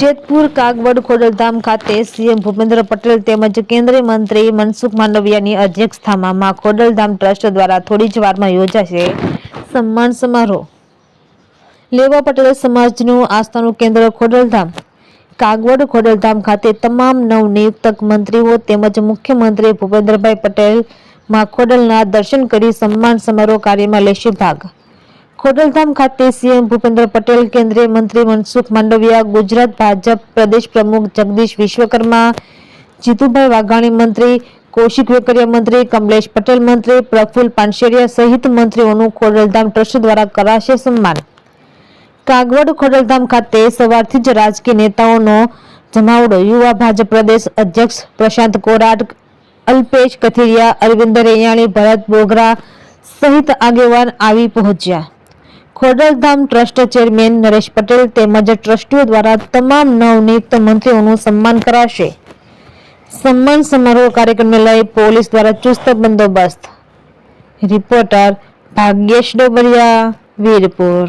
જેતપુર કાગવડ ખોડલધામ ખાતે સીએમ ભૂપેન્દ્ર પટેલ તેમજ કેન્દ્રીય મંત્રી મનસુખ માંડવિયાની અધ્યક્ષતામાં મા ખોડલધામ ટ્રસ્ટ દ્વારા થોડી જ વારમાં યોજાશે સન્માન સમારોહ. લેવા પટેલ સમાજનું આસ્થાનું કેન્દ્ર ખોડલધામ. કાગવડ ખોડલધામ ખાતે તમામ નવનિયુક્ત મંત્રીઓ તેમજ મુખ્યમંત્રી ભૂપેન્દ્રભાઈ પટેલમાં ખોડલના દર્શન કરી સન્માન સમારોહ કાર્યમાં લેશે ભાગ. ખોડલધામ ખાતે સીએમ ભૂપેન્દ્ર પટેલ, કેન્દ્રીય મંત્રી મનસુખ માંડવિયા, ગુજરાત ભાજપ પ્રદેશ પ્રમુખ જગદીશ વિશ્વકર્મા, જીતુભાઈ વાઘાણી મંત્રી, કૌશિક વેકરિયા મંત્રી, કમલેશ પટેલ મંત્રી, પ્રફુલ પાનશેરિયા સહિત મંત્રીઓનું ખોડલધામ ટ્રસ્ટ દ્વારા કરાશે સન્માન. કાગવડ ખોડલધામ ખાતે સવારથી જ રાજકીય નેતાઓનો જમાવડો. યુવા ભાજપ પ્રદેશ અધ્યક્ષ પ્રશાંત કોરાટ, અલ્પેશ કથિરિયા, અરવિંદ રૈયાણી, ભરત બોગરા સહિત આગેવાન આવી પહોંચ્યા. ખોડલધામ ટ્રસ્ટ ચેરમેન નરેશ પટેલ તેમજ ટ્રસ્ટીઓ દ્વારા તમામ નવનિયુક્ત મંત્રીઓનું સન્માન કરાશે. સન્માન સમારોહ કાર્યક્રમને લઈ પોલીસ દ્વારા ચુસ્ત બંદોબસ્ત. રિપોર્ટર ભાગ્યેશ ડોબરિયા, વીરપુર.